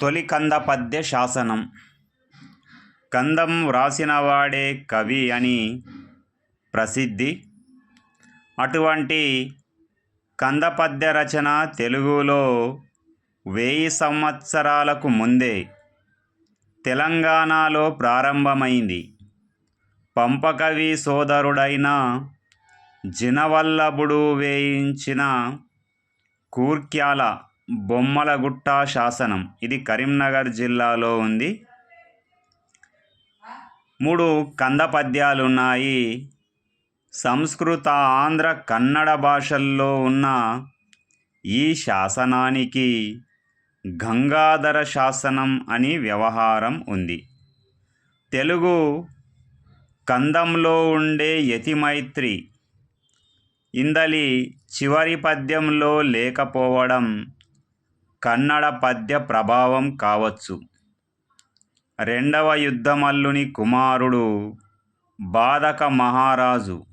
తొలి కంద పద్య శాసనం. కందం వ్రాసినవాడే కవి అని ప్రసిద్ధి. అటువంటి కంద పద్య రచన తెలుగులో వెయ్యి సంవత్సరాలకు ముందే తెలంగాణలో ప్రారంభమైంది. పంపకవి సోదరుడైన జినవల్లభుడు వేయించిన కూర్క్యాల బొమ్మలగుట్ట శాసనం. ఇది కరీంనగర్ జిల్లాలో ఉంది. మూడు కంద పద్యాలు ఉన్నాయి సంస్కృత ఆంధ్ర కన్నడ భాషల్లో ఉన్న ఈ శాసనానికి గంగాధర శాసనం అని వ్యవహారం ఉంది. తెలుగు కందంలో ఉండే యతిమైత్రి. ఇందలి చివరి పద్యంలో లేకపోవడం కన్నడ పద్య ప్రభావం కావచ్చు. రెండవ యుద్ధమల్లుని కుమారుడు బాధక మహారాజు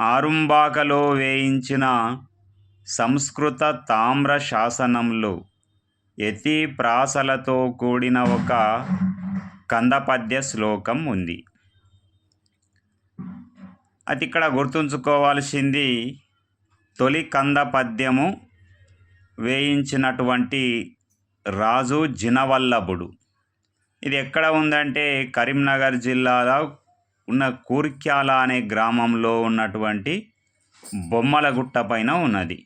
ఆరుంబాకలో వేయించిన సంస్కృత తామ్ర శాసనంలో యతి ప్రాసలతో కూడిన ఒక కందపద్య శ్లోకం ఉంది. అది ఇక్కడ గుర్తుంచుకోవాల్సింది తొలి కంద పద్యము వేయించినటువంటి రాజు జినవల్లభుడు. ఇది ఎక్కడ ఉందంటే కరీంనగర్ జిల్లాలో ఉన్న కూర్క్యాల అనే గ్రామంలో ఉన్నటువంటి బొమ్మలగుట్ట పైన ఉన్నది.